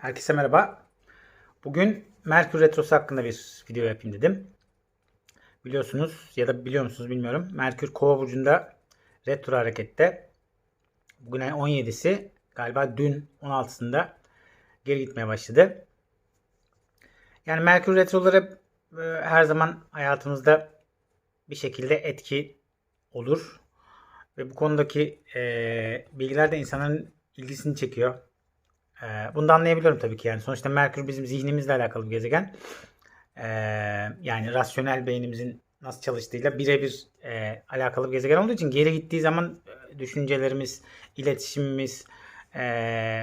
Herkese merhaba. Bugün Merkür Retrosu hakkında bir video yapayım dedim. Biliyorsunuz ya da biliyor musunuz bilmiyorum. Merkür Kova burcunda retro harekette. Bugün ayın 17'si galiba dün 16'sında geri gitmeye başladı. Yani Merkür retroları e, her zaman hayatımızda bir şekilde etki olur. Ve bu konudaki e, bilgiler de insanların ilgisini çekiyor. Ee, Bunu da anlayabiliyorum tabii ki yani. Sonuçta Merkür bizim zihnimizle alakalı bir gezegen. Ee, yani rasyonel beynimizin nasıl çalıştığıyla birebir e, alakalı bir gezegen olduğu için geri gittiği zaman e, düşüncelerimiz, iletişimimiz e,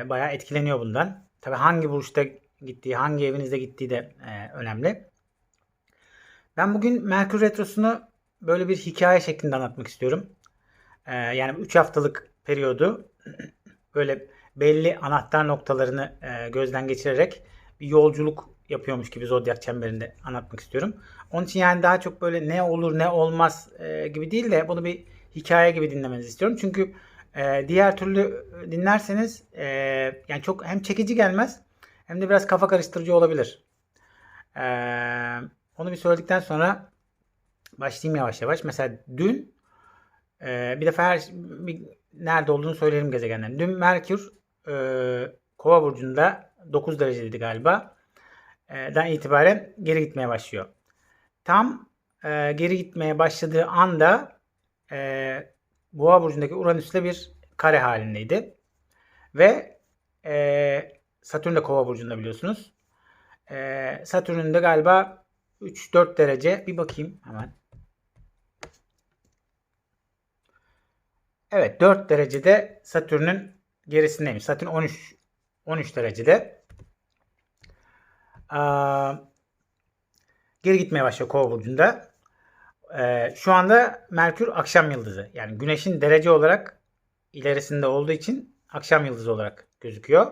bayağı etkileniyor bundan. Tabii hangi burçta gittiği, hangi evinizde gittiği de e, önemli. Ben bugün Merkür Retrosu'nu böyle bir hikaye şeklinde anlatmak istiyorum. Ee, yani 3 haftalık periyodu böyle belli anahtar noktalarını e, gözden geçirerek bir yolculuk yapıyormuş gibi zodyak çemberinde anlatmak istiyorum. Onun için yani daha çok böyle ne olur ne olmaz e, gibi değil de bunu bir hikaye gibi dinlemenizi istiyorum. Çünkü e, diğer türlü dinlerseniz e, yani çok hem çekici gelmez hem de biraz kafa karıştırıcı olabilir. E, onu bir söyledikten sonra başlayayım yavaş yavaş. Mesela dün e, bir defa her, bir, nerede olduğunu söyleyelim gezegenlerin. Dün Merkür e, Kova burcunda 9 dereceydi galiba. E, den itibaren geri gitmeye başlıyor. Tam e, geri gitmeye başladığı anda e, Boğa burcundaki Uranüs'le bir kare halindeydi. Ve e, Satürn de Kova burcunda biliyorsunuz. E, Satürn'ün de galiba 3-4 derece. Bir bakayım hemen. Evet 4 derecede Satürn'ün gerisindeymiş. Satürn 13 13 derecede. Aa, geri gitmeye başlıyor Kova burcunda. Ee, şu anda Merkür akşam yıldızı. Yani Güneş'in derece olarak ilerisinde olduğu için akşam yıldızı olarak gözüküyor.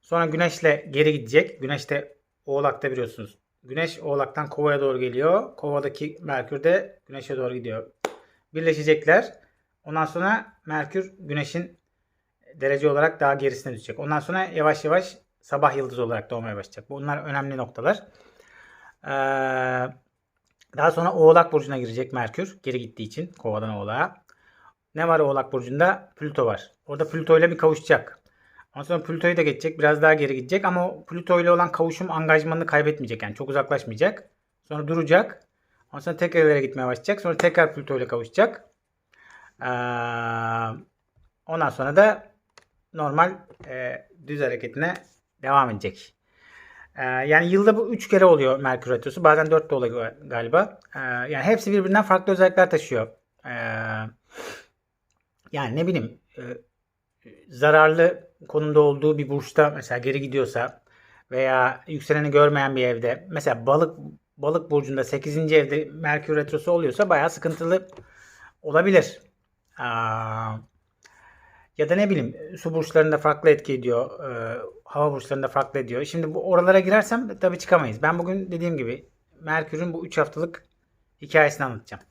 Sonra Güneş'le geri gidecek. Güneş de Oğlak'ta biliyorsunuz. Güneş Oğlak'tan Kova'ya doğru geliyor. Kova'daki Merkür de Güneş'e doğru gidiyor. Birleşecekler. Ondan sonra Merkür Güneş'in derece olarak daha gerisine düşecek. Ondan sonra yavaş yavaş sabah yıldızı olarak doğmaya başlayacak. Bunlar önemli noktalar. Ee, daha sonra Oğlak Burcu'na girecek Merkür. Geri gittiği için Kova'dan Oğlak'a. Ne var Oğlak Burcu'nda? Plüto var. Orada Plüto ile bir kavuşacak. Ondan sonra Plüto'yu da geçecek. Biraz daha geri gidecek. Ama Plüto ile olan kavuşum angajmanını kaybetmeyecek. Yani çok uzaklaşmayacak. Sonra duracak. Ondan sonra tekrar ileri gitmeye başlayacak. Sonra tekrar Plüto ile kavuşacak. Ee, ondan sonra da normal e, düz hareketine devam edecek. Ee, yani yılda bu 3 kere oluyor Merkür Retrosu. Bazen 4 de oluyor galiba. Ee, yani hepsi birbirinden farklı özellikler taşıyor. Ee, yani ne bileyim e, zararlı konumda olduğu bir burçta mesela geri gidiyorsa veya yükseleni görmeyen bir evde mesela balık balık burcunda 8. evde Merkür Retrosu oluyorsa bayağı sıkıntılı olabilir. Aa, ya da ne bileyim su burçlarında farklı etki ediyor. E, hava burçlarında farklı ediyor. Şimdi bu oralara girersem tabii çıkamayız. Ben bugün dediğim gibi Merkür'ün bu 3 haftalık hikayesini anlatacağım.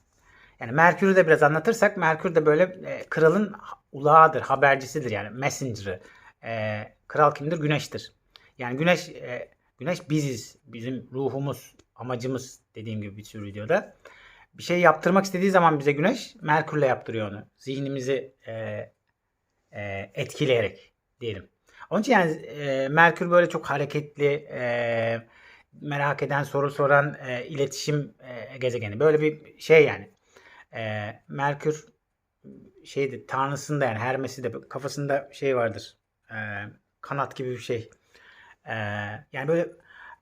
Yani Merkür'ü de biraz anlatırsak Merkür de böyle e, kralın ulağıdır, habercisidir yani messenger'ı. E, kral kimdir? Güneştir. Yani güneş e, güneş biziz. Bizim ruhumuz, amacımız dediğim gibi bir sürü videoda. Bir şey yaptırmak istediği zaman bize güneş Merkür'le yaptırıyor onu. Zihnimizi e, e, etkileyerek diyelim. Onun için yani e, Merkür böyle çok hareketli, e, merak eden, soru soran, e, iletişim e, gezegeni. Böyle bir şey yani. E, Merkür şeydi, tanrısında yani Hermes'i de kafasında şey vardır. E, kanat gibi bir şey. E, yani böyle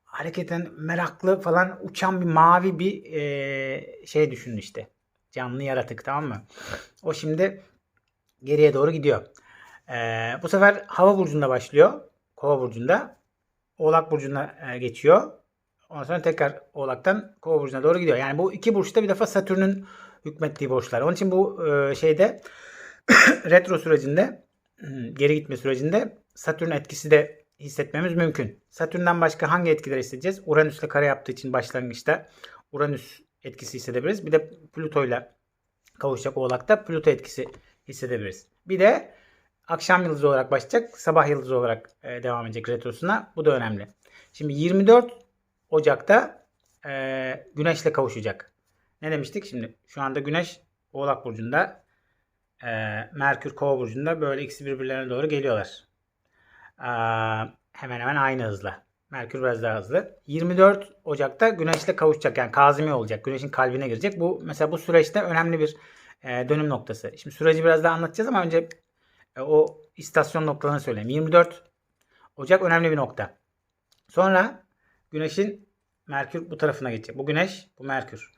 hareketen meraklı falan uçan bir mavi bir e, şey düşünün işte. Canlı yaratık tamam mı? O şimdi geriye doğru gidiyor. Ee, bu sefer hava burcunda başlıyor. Kova burcunda. Oğlak burcuna e, geçiyor. Ondan sonra tekrar Oğlak'tan Kova burcuna doğru gidiyor. Yani bu iki burçta bir defa Satürn'ün hükmettiği burçlar. Onun için bu e, şeyde retro sürecinde geri gitme sürecinde Satürn etkisi de hissetmemiz mümkün. Satürn'den başka hangi etkiler hissedeceğiz? Uranüs'le kare yaptığı için başlangıçta Uranüs etkisi hissedebiliriz. Bir de Plüto'yla kavuşacak Oğlak'ta Plüto etkisi hissedebiliriz. Bir de akşam yıldızı olarak başlayacak, sabah yıldızı olarak e, devam edecek retrosuna. Bu da önemli. Şimdi 24 Ocak'ta e, Güneş'le kavuşacak. Ne demiştik? Şimdi şu anda Güneş Oğlak Burcu'nda, e, Merkür Kova Burcu'nda böyle ikisi birbirlerine doğru geliyorlar. E, hemen hemen aynı hızla. Merkür biraz daha hızlı. 24 Ocak'ta Güneş'le kavuşacak. Yani Kazimi olacak. Güneş'in kalbine girecek. Bu mesela bu süreçte önemli bir e, dönüm noktası. Şimdi süreci biraz daha anlatacağız ama önce e, o istasyon noktalarını söyleyeyim. 24 Ocak önemli bir nokta. Sonra Güneş'in Merkür bu tarafına geçecek. Bu Güneş, bu Merkür.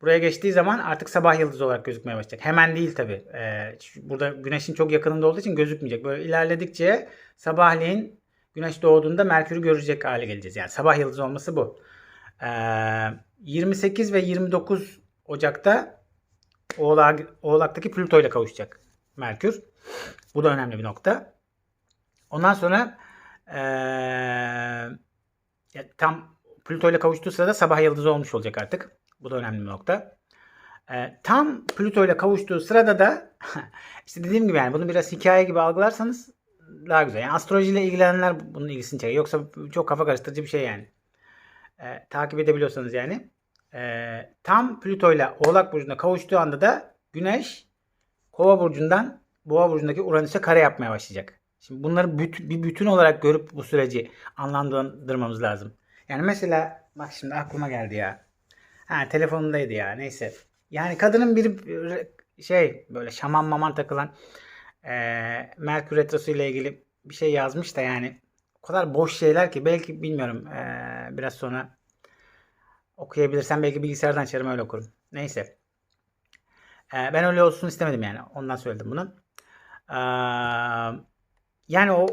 Buraya geçtiği zaman artık sabah yıldızı olarak gözükmeye başlayacak. Hemen değil tabi. Ee, burada Güneş'in çok yakınında olduğu için gözükmeyecek. Böyle ilerledikçe sabahleyin Güneş doğduğunda Merkür'ü görecek hale geleceğiz. Yani sabah yıldızı olması bu. Ee, 28 ve 29 Ocak'ta Oğlak, Oğlak'taki Plüto ile kavuşacak Merkür. Bu da önemli bir nokta. Ondan sonra ee, tam Plüto ile kavuştuğu sırada sabah yıldızı olmuş olacak artık. Bu da önemli bir nokta. Ee, tam Plüto ile kavuştuğu sırada da işte dediğim gibi yani bunu biraz hikaye gibi algılarsanız daha güzel. Yani astrolojiyle ilgilenenler bunun ilgisini çekiyor. Yoksa çok kafa karıştırıcı bir şey yani. Ee, takip edebiliyorsanız yani. Ee, tam Plüto ile Oğlak Burcu'na kavuştuğu anda da Güneş Kova Burcu'ndan Boğa Burcu'ndaki Uranüs'e kare yapmaya başlayacak. Şimdi bunları büt- bir bütün olarak görüp bu süreci anlamlandırmamız lazım. Yani mesela bak şimdi aklıma geldi ya. Ha telefonundaydı ya neyse. Yani kadının bir şey böyle şaman maman takılan eee Merkür Retrosu ile ilgili bir şey yazmış da yani o kadar boş şeyler ki belki bilmiyorum eee, biraz sonra okuyabilirsem belki bilgisayardan açarım öyle okurum. Neyse. Eee, ben öyle olsun istemedim yani. Ondan söyledim bunu. Eee, yani o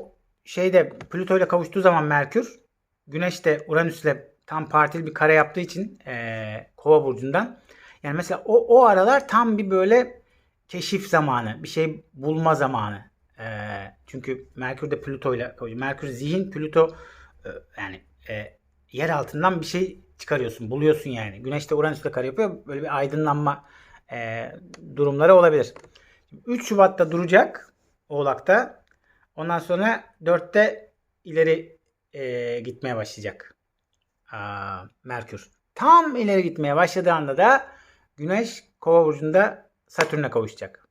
şeyde Plüto ile kavuştuğu zaman Merkür Güneş de Uranüs'le tam partili bir kare yaptığı için eee, Kova burcundan yani mesela o o aralar tam bir böyle keşif zamanı, bir şey bulma zamanı. Eee, çünkü Merkür de Plüto ile kavuşuyor. Merkür zihin, Plüto e, yani e, yer altından bir şey çıkarıyorsun, buluyorsun yani. Güneş de Uranüs'le kare yapıyor. Böyle bir aydınlanma e, durumları olabilir. 3 Şubat'ta duracak Oğlak'ta. Ondan sonra 4'te ileri e, gitmeye başlayacak. Aa, Merkür. Tam ileri gitmeye başladığı anda da Güneş Kova burcunda Satürn'e kavuşacak.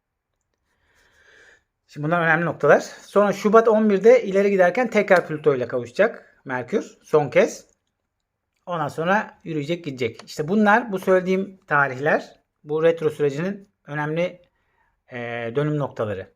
Şimdi bunlar önemli noktalar. Sonra Şubat 11'de ileri giderken tekrar Plüto ile kavuşacak Merkür son kez. Ondan sonra yürüyecek gidecek. İşte bunlar bu söylediğim tarihler bu retro sürecinin önemli e, dönüm noktaları.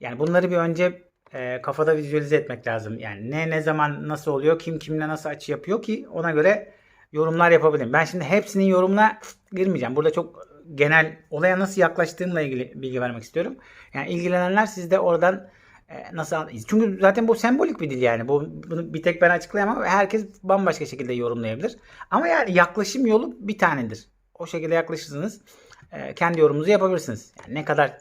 Yani bunları bir önce e, kafada vizualize etmek lazım. Yani ne ne zaman nasıl oluyor, kim kimle nasıl açı yapıyor ki ona göre yorumlar yapabilirim. Ben şimdi hepsinin yorumuna girmeyeceğim. Burada çok genel olaya nasıl yaklaştığımla ilgili bilgi vermek istiyorum. Yani ilgilenenler siz de oradan e, nasıl çünkü zaten bu sembolik bir dil yani. Bu bunu bir tek ben açıklayamam. Herkes bambaşka şekilde yorumlayabilir. Ama yani yaklaşım yolu bir tanedir. O şekilde yaklaşırsınız. E, kendi yorumunuzu yapabilirsiniz. Yani ne kadar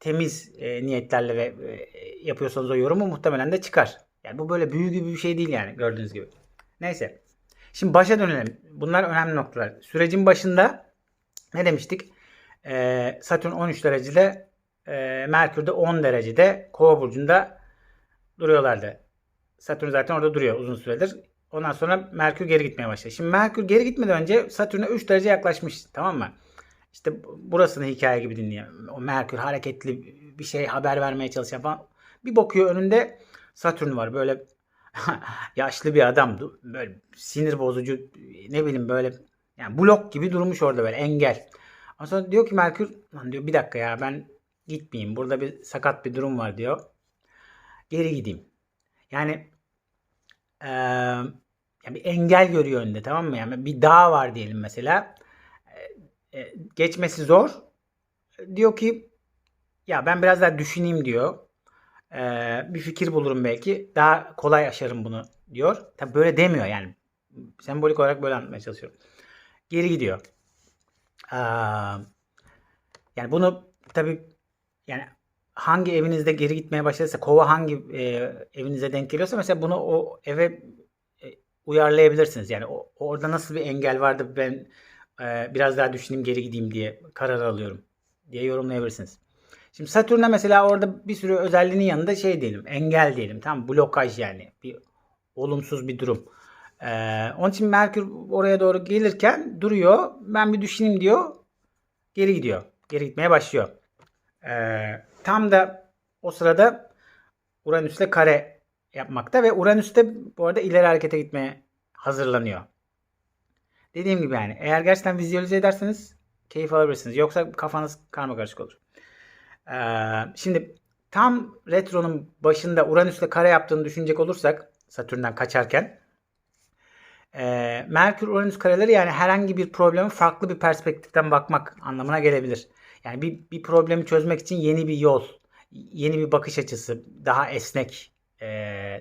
temiz e, niyetlerle ve e, yapıyorsanız o yorumu muhtemelen de çıkar. Yani bu böyle büyü gibi bir şey değil yani gördüğünüz gibi. Neyse. Şimdi başa dönelim. Bunlar önemli noktalar. Sürecin başında ne demiştik? Ee, Satürn 13 derecede, e, Merkür de 10 derecede Kova burcunda duruyorlardı. Satürn zaten orada duruyor uzun süredir. Ondan sonra Merkür geri gitmeye başladı. Şimdi Merkür geri gitmeden önce Satürn'e 3 derece yaklaşmış. Tamam mı? İşte burasını hikaye gibi dinliyor. O Merkür hareketli bir şey haber vermeye çalışan falan. Bir bakıyor önünde Satürn var. Böyle yaşlı bir adam. Böyle sinir bozucu ne bileyim böyle yani blok gibi durmuş orada böyle engel. Ondan sonra diyor ki Merkür lan diyor bir dakika ya ben gitmeyeyim. Burada bir sakat bir durum var diyor. Geri gideyim. Yani eee yani bir engel görüyor önünde tamam mı? Yani bir dağ var diyelim mesela. E, geçmesi zor. Diyor ki ya ben biraz daha düşüneyim diyor. E, bir fikir bulurum belki. Daha kolay aşarım bunu diyor. Tabi böyle demiyor yani. Sembolik olarak böyle anlatmaya çalışıyorum. Geri gidiyor. Ee, yani bunu tabi yani hangi evinizde geri gitmeye başladıysa kova hangi e, evinize denk geliyorsa mesela bunu o eve e, uyarlayabilirsiniz. Yani o, orada nasıl bir engel vardı ben e, biraz daha düşüneyim geri gideyim diye karar alıyorum diye yorumlayabilirsiniz. Şimdi Satürn'e mesela orada bir sürü özelliğinin yanında şey diyelim. Engel diyelim. Tam blokaj yani. Bir olumsuz bir durum. Ee, onun için Merkür oraya doğru gelirken duruyor. Ben bir düşüneyim diyor. Geri gidiyor. Geri gitmeye başlıyor. Ee, tam da o sırada Uranüs'le kare yapmakta ve Uranüs de bu arada ileri harekete gitmeye hazırlanıyor. Dediğim gibi yani eğer gerçekten vizualize ederseniz keyif alabilirsiniz. Yoksa kafanız karma karışık olur. Ee, şimdi tam retronun başında Uranüs'le kare yaptığını düşünecek olursak Satürn'den kaçarken e, Merkür Uranüs kareleri yani herhangi bir problemi farklı bir perspektiften bakmak anlamına gelebilir. Yani bir, bir problemi çözmek için yeni bir yol, yeni bir bakış açısı, daha esnek, e,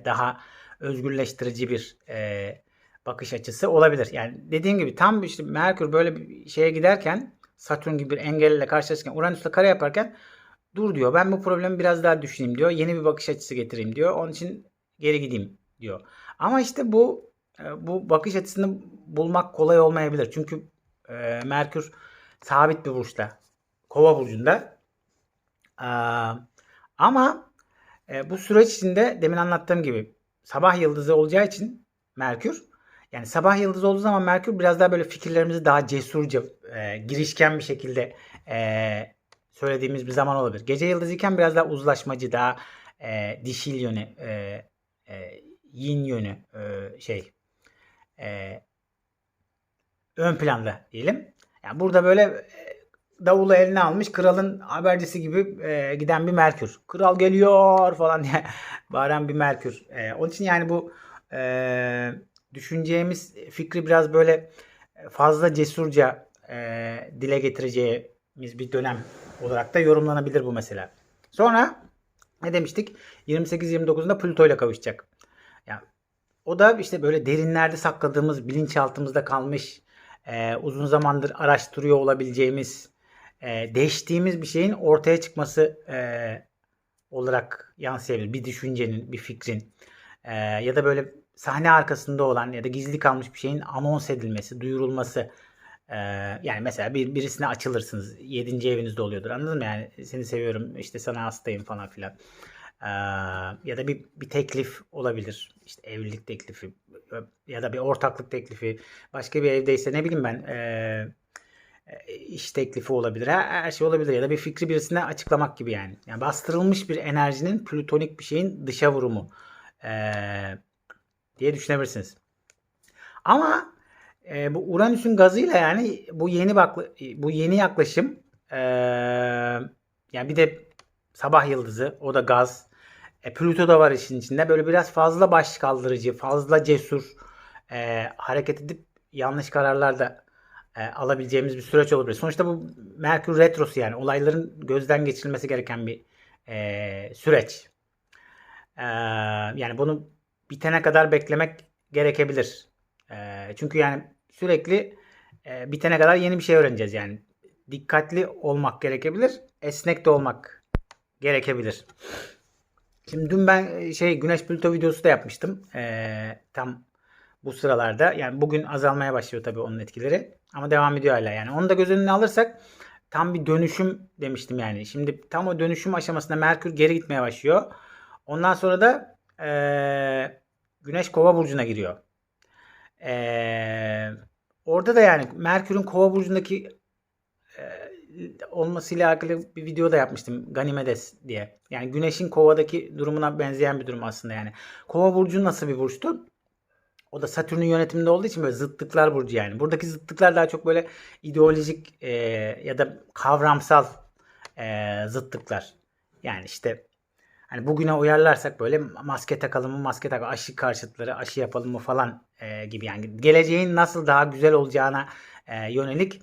daha özgürleştirici bir e, bakış açısı olabilir. Yani dediğim gibi tam işte Merkür böyle bir şeye giderken Satürn gibi bir engelle karşılaşırken Uranüs'le kare yaparken dur diyor. Ben bu problemi biraz daha düşüneyim diyor. Yeni bir bakış açısı getireyim diyor. Onun için geri gideyim diyor. Ama işte bu bu bakış açısını bulmak kolay olmayabilir. Çünkü e, Merkür sabit bir burçta. Kova burcunda. E, ama e, bu süreç içinde demin anlattığım gibi sabah yıldızı olacağı için Merkür yani sabah yıldızı olduğu zaman Merkür biraz daha böyle fikirlerimizi daha cesurca, e, girişken bir şekilde e, söylediğimiz bir zaman olabilir. Gece yıldızı iken biraz daha uzlaşmacı, daha e, dişil yönü, e, e, yin yönü e, şey e, ön planda diyelim. Yani burada böyle e, davulu eline almış kralın habercisi gibi e, giden bir Merkür. Kral geliyor falan diye bağıran bir Merkür. E, onun için yani bu e, düşüneceğimiz fikri biraz böyle fazla cesurca e, dile getireceğimiz bir dönem olarak da yorumlanabilir bu mesela. Sonra ne demiştik? 28-29'unda Plüto ile kavuşacak. Yani o da işte böyle derinlerde sakladığımız, bilinçaltımızda kalmış, e, uzun zamandır araştırıyor olabileceğimiz, e, değiştiğimiz bir şeyin ortaya çıkması e, olarak yansıyabilir. Bir düşüncenin, bir fikrin e, ya da böyle sahne arkasında olan ya da gizli kalmış bir şeyin anons edilmesi, duyurulması. Ee, yani mesela bir, birisine açılırsınız. Yedinci evinizde oluyordur. Anladın mı? Yani seni seviyorum, işte sana hastayım falan filan. Ee, ya da bir, bir teklif olabilir. İşte evlilik teklifi ya da bir ortaklık teklifi. Başka bir evdeyse ne bileyim ben ee, iş teklifi olabilir. Her, her şey olabilir. Ya da bir fikri birisine açıklamak gibi yani. Yani bastırılmış bir enerjinin plütonik bir şeyin dışa vurumu. Eee diye düşünebilirsiniz. Ama e, bu Uranüs'ün gazıyla yani bu yeni bak bu yeni yaklaşım e, yani bir de sabah yıldızı o da gaz. E, Plüto da var işin içinde. Böyle biraz fazla baş kaldırıcı, fazla cesur e, hareket edip yanlış kararlar da e, alabileceğimiz bir süreç olabilir. Sonuçta bu Merkür retrosu yani olayların gözden geçirilmesi gereken bir e, süreç. E, yani bunu bitene kadar beklemek gerekebilir. E, çünkü yani sürekli e, bitene kadar yeni bir şey öğreneceğiz yani. Dikkatli olmak gerekebilir. Esnek de olmak gerekebilir. Şimdi dün ben şey Güneş Plüto videosu da yapmıştım. E, tam bu sıralarda. Yani bugün azalmaya başlıyor tabii onun etkileri. Ama devam ediyor hala yani. Onu da göz önüne alırsak tam bir dönüşüm demiştim yani. Şimdi tam o dönüşüm aşamasında Merkür geri gitmeye başlıyor. Ondan sonra da ee, Güneş Kova burcuna giriyor. Ee, orada da yani Merkür'ün Kova burcundaki e, olmasıyla alakalı bir video da yapmıştım. Ganimedes diye. Yani Güneş'in Kova'daki durumuna benzeyen bir durum aslında yani. Kova burcu nasıl bir burçtu? O da Satürn'ün yönetiminde olduğu için böyle zıtlıklar burcu yani. Buradaki zıtlıklar daha çok böyle ideolojik e, ya da kavramsal e, zıtlıklar. Yani işte hani bugüne uyarlarsak böyle maske takalım mı maske takalım aşı karşıtları aşı yapalım mı falan e, gibi yani geleceğin nasıl daha güzel olacağına e, yönelik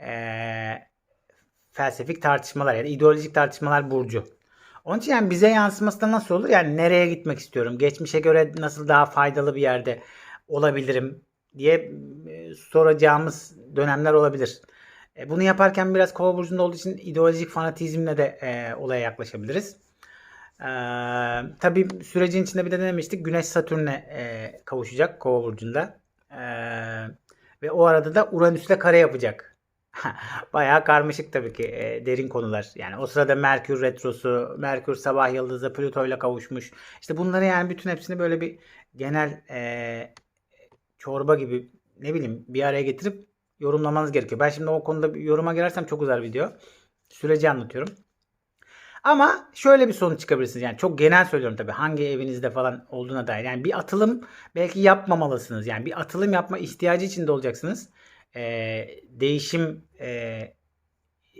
e, felsefik tartışmalar ya da ideolojik tartışmalar burcu. Onun için yani bize yansıması da nasıl olur? Yani nereye gitmek istiyorum? Geçmişe göre nasıl daha faydalı bir yerde olabilirim diye e, soracağımız dönemler olabilir. E, bunu yaparken biraz kova burcunda olduğu için ideolojik fanatizmle de e, olaya yaklaşabiliriz. Ee, tabii sürecin içinde bir de demiştik Güneş Satürn'e e, kavuşacak Kova burcunda. Ee, ve o arada da Uranüs'le kare yapacak. Bayağı karmaşık tabii ki e, derin konular. Yani o sırada Merkür retrosu, Merkür sabah yıldızı Plüto ile kavuşmuş. İşte bunları yani bütün hepsini böyle bir genel e, çorba gibi ne bileyim bir araya getirip yorumlamanız gerekiyor. Ben şimdi o konuda bir yoruma girersem çok uzar video. Süreci anlatıyorum. Ama şöyle bir sonuç çıkabilirsiniz. Yani çok genel söylüyorum tabii. Hangi evinizde falan olduğuna dair. Yani bir atılım belki yapmamalısınız. Yani bir atılım yapma ihtiyacı içinde olacaksınız. Ee, değişim e,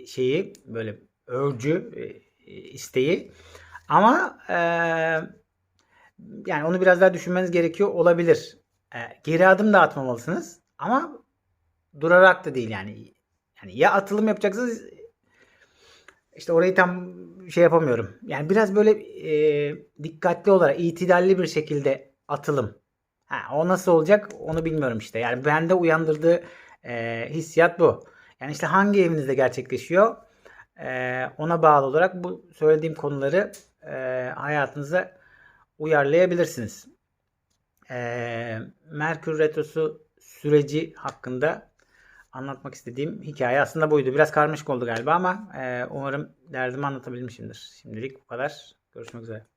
şeyi böyle örcü e, isteği. Ama e, yani onu biraz daha düşünmeniz gerekiyor olabilir. E, geri adım da atmamalısınız. Ama durarak da değil yani. Yani ya atılım yapacaksınız işte orayı tam şey yapamıyorum. Yani biraz böyle e, dikkatli olarak, itidalli bir şekilde atılım. Ha, o nasıl olacak onu bilmiyorum işte. Yani bende uyandırdığı e, hissiyat bu. Yani işte hangi evinizde gerçekleşiyor e, ona bağlı olarak bu söylediğim konuları e, hayatınıza uyarlayabilirsiniz. E, Merkür Retrosu süreci hakkında anlatmak istediğim hikaye aslında buydu. Biraz karmaşık oldu galiba ama e, umarım derdimi anlatabilmişimdir. Şimdilik bu kadar. Görüşmek üzere.